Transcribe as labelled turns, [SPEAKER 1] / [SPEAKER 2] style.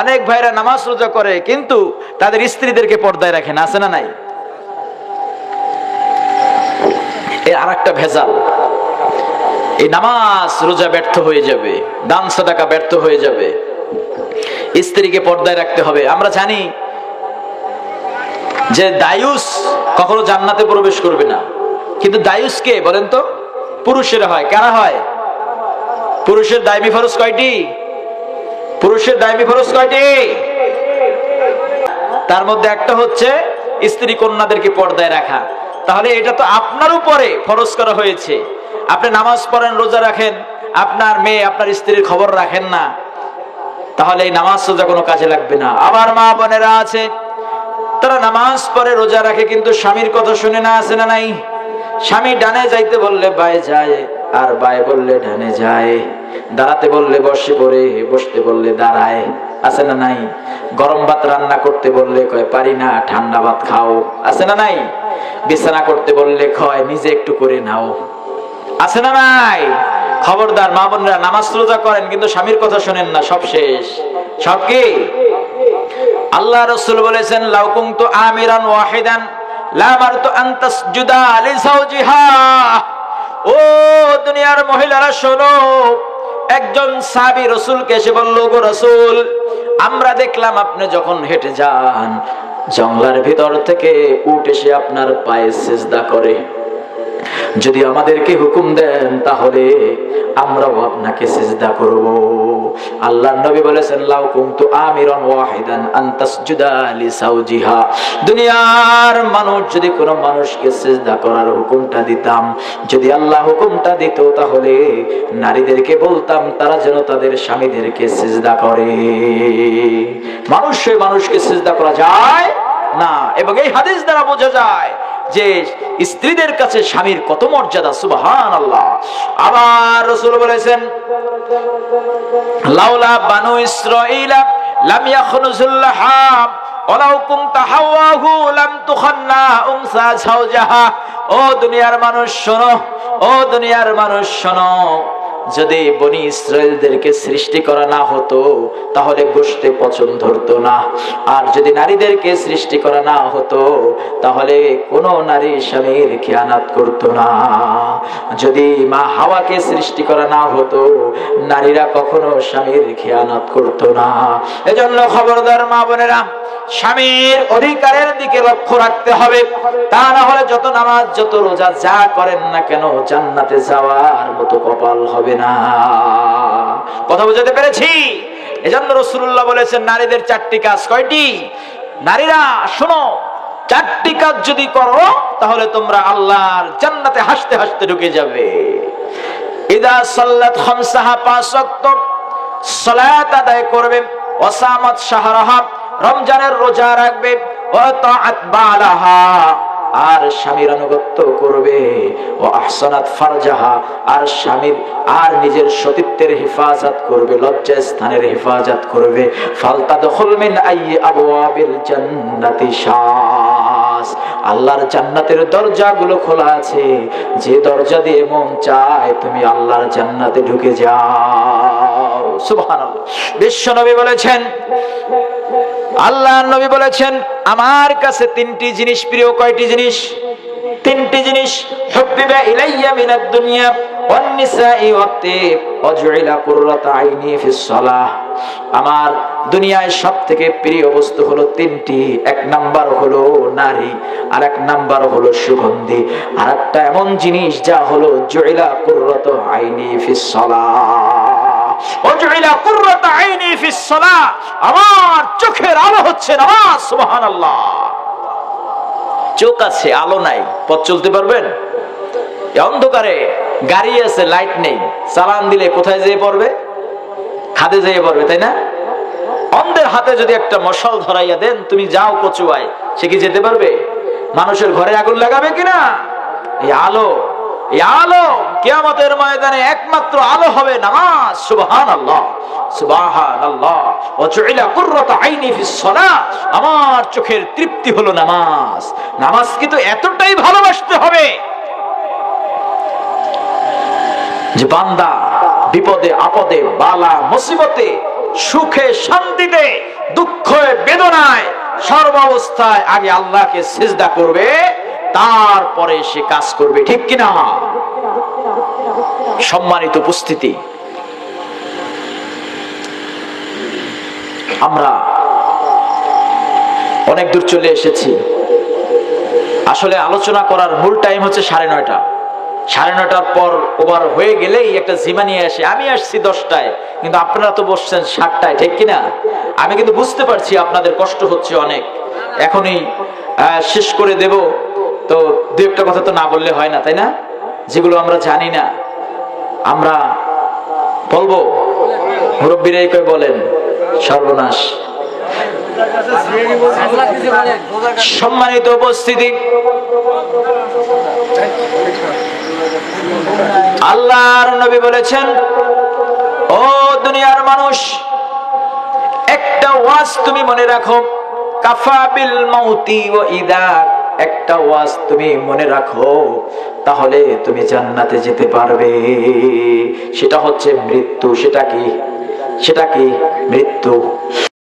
[SPEAKER 1] অনেক ভাইরা নামাজ রোজা করে, কিন্তু তাদের স্ত্রীদেরকে পর্দায় রাখে না, আছে না নাই? এর আর একটা ভেজাল, এই নামাজ রোজা ব্যর্থ হয়ে যাবে, দান সাদাকা ব্যর্থ হয়ে যাবে, স্ত্রীকে পর্দায় রাখতে হবে। আমরা জানি যে দায়ুস কখনো জান্নাতে প্রবেশ করবে না। কিন্তু দায়ুস কে বলেন তো? পুরুষের হয়। কারা হয়? পুরুষের দায়মি ফরজ কয়টি? পুরুষের দায়মি খরচ কয়টি? তার মধ্যে একটা হচ্ছে স্ত্রী কন্যাদেরকে পর্দায় রাখা। তাহলে এটা তো আপনার উপরে ফরজ করা হয়েছে। আপনি নামাজ পড়েন, রোজা রাখেন, আপনার মেয়ে, আপনার স্ত্রীর খবর রাখেন না। তাহলে এই নামাজ রোজা কোনো কাজে লাগবে না। আবার মা বোনেরা আছে, তারা নামাজ পড়ে, রোজা রাখে, কিন্তু স্বামীর কথা শুনে না, আসে না নাই? স্বামী ডানে যাইতে বললে বায়ে যায়। আর বায়ে বললে ডানে যায়, দাঁড়াতে বললে বসে পড়ে, বসতে বললে দাঁড়ায়। আছে না নাই? গরম ভাত রান্না করতে বললে কয়, পারি না, ঠান্ডা ভাত খাও। আছে না নাই? বিছানা করতে বললে কয়, নিজে একটু করে নাও। আছে না নাই? খবরদার, মা বোনরা নামাজ রোজা করেন, কিন্তু স্বামীর কথা শোনেন না, সব শেষ। সব কি? আল্লাহ রসুল বলেছেন লাউকুম তো আমিরান ওয়াহিদান লামার তো আন্তাসজুদা আলি সাউজিহা ও দুনিয়ার মহিলারা, শোনো। একজন সাবি রসুলকে এসে বলল গো রসুল, আমরা দেখলাম আপনি যখন হেঁটে যান, জঙ্গলার ভিতর থেকে উঠ এসে আপনার পায়ে সেজদা করে। যদি আমাদেরকে হুকুম দেন, তাহলে আমরাও আপনাকে সেজদা করব। আল্লাহ নবী বলেছেন, লাউ কুনতু আমিরান ওয়াহিদান লিসাউজিহা। দুনিয়ার মানুষ, যদি কোনো মানুষকে সেজদা করার হুকুমটা দিতাম, যদি আল্লাহ হুকুমটা দিত, তাহলে নারীদেরকে বলতাম, তারা যেন তাদের স্বামীদেরকে সেজদা করে। মানুষে মানুষকে সেজদা করা যায় না, এবং এই হাদিস দ্বারা বোঝা যায় যে স্ত্রীদের কাছে স্বামীর কত মর্যাদা সুবহান আল্লাহ আবার রসুল বলেছেন, লাউলা বানু ইসরাইলা লাম ইয়াখনুজুল্লাহ ওলাউকুম তাহাওয়াহু হাওয়াহু লাম তুখান্না উমসা ও দুনিয়ার মানুষ শোনো, ও দুনিয়ার মানুষ শোনো। যদি বনি ইসরায়েলদেরকে সৃষ্টি করা না হতো, তাহলে গোষ্ঠে পছন্দ ধরতো না। আর যদি নারীদেরকে সৃষ্টি করা না হতো, তাহলে কোনো নারী স্বামীর খেয়ানাত করতো না। যদি মা হাওয়াকে সৃষ্টি করা না হতো, নারীরা কখনো স্বামীর খেয়ানাত করতো না। এজন্য খবরদার মা বোনেরা স্বামীর অধিকারের দিকে লক্ষ্য রাখতে হবে। তা না হলে যত নামাজ, যত রোজা, যা করেন না কেন জান্নাতে যাওয়ার মতো কপাল হবে না। কথা বুঝাতে পেরেছি? এজন্য রসুল্লাহ বলেছেন, নারীদের চারটি কাজ কয়টি? নারীরা, শোনো, চারটি কাজ যদি করো, তাহলে তোমরা আল্লাহর জান্নাতে হাসতে হাসতে ঢুকে যাবে। ইদা সাল্লাত খামসাহা, পাঁচ ওয়াক্ত সালাত আদায় করবে। ওয়াসামাত শাহরাহা, রমজানের রোজা রাখবে ও তাআত বালাহা, আর স্বামীর আনুগত্য করবে ও আহসানাত ফারজাহা, আর স্বামীর আর নিজের সতীত্বের হেফাজত করবে লজ্জা স্থানের হেফাজত করবে। ফালতা দখল মিন আইয়ি আবওয়াবিল জান্নাতি শাস। আল্লাহর জান্নাতের দরজাগুলো খোলা আছে। যে দরজা দিয়ে মন চায়, তুমি আল্লাহর জান্নাতে ঢুকে যাও। বলেছেন, আল্লাহ নবী বলেছেন, আমার কাছে তিনটি জিনিস প্রিয়, কয়টি জিনিস? তিনটি জিনিস আমার দুনিয়ায় সব থেকে প্রিয় বস্তু হলো তিনটি, এক নাম্বার হলো নারী আর এক নাম্বার হলো সুগন্ধি। আর একটা এমন জিনিস যা হলো জুইলা কুররাতু আইনি ফিস সালাহ। ওয়াজউইলা কুররাতু আইনি আমার চোখের আলো হচ্ছে চোখ আছে, আলো নাই, পথ চলতে পারবেন? অন্ধকারে গাড়ি আছে, লাইট নেই, চালান দিলে কোথায় যেয়ে পড়বে? খাদে যেয়ে পড়বে, তাই না? অন্ধের হাতে যদি একটা মশাল ধরাইয়া দেন, তুমি যাও কচুয়ায়, সে কি যেতে পারবে? মানুষের ঘরে আগুন লাগাবে কিনা? এই আলো আলো কেয়ামতের ময়দানে একমাত্র আলো হবে নামাজ সুবহান আল্লাহ সুবহান আল্লাহ আইনি আমার চোখের তৃপ্তি হলো নামাজ। নামাজ কিন্তু এতটাই ভালোবাসতে হবে যে বান্দা বিপদে, আপদে, বালা, মুসিবতে, সুখে, শান্তিতে, দুঃখে, বেদনায় সর্বাবস্থায় আগে আল্লাহকে সিজদা করবে। তারপরে সে কাজ করবে, ঠিক কিনা? সম্মানিত উপস্থিতি, আমরা অনেক দূর চলে এসেছি। আসলে আলোচনা করার মূল টাইম হচ্ছে সাড়ে নয়টা। সাড়ে নয়টার পর ওভার হয়ে গেলেই একটা জিমা নিয়ে আসে আমি আসছি দশটায়, কিন্তু আপনারা তো বসছেন সাতটায়, ঠিক কিনা? আমি কিন্তু বুঝতে পারছি আপনাদের কষ্ট হচ্ছে অনেক। এখনই শেষ করে দেব। তো দু একটা কথা তো না বললে হয় না, তাই না? যেগুলো আমরা জানি না, আমরা বলব। মুরব্বীরাই কই বলেন, সর্বনাশ। সম্মানিত উপস্থিতি। আল্লাহর নবী বলেছেন, ও দুনিয়ার মানুষ, একটা ওয়াজ তুমি মনে রাখো কাফাবিল মাউতি ও ইদা একটা ওয়াজ তুমি মনে রাখো, তাহলে তুমি জান্নাতে যেতে পারবে। সেটা হচ্ছে মৃত্যু, সেটা কি? সেটা কি? মৃত্যু।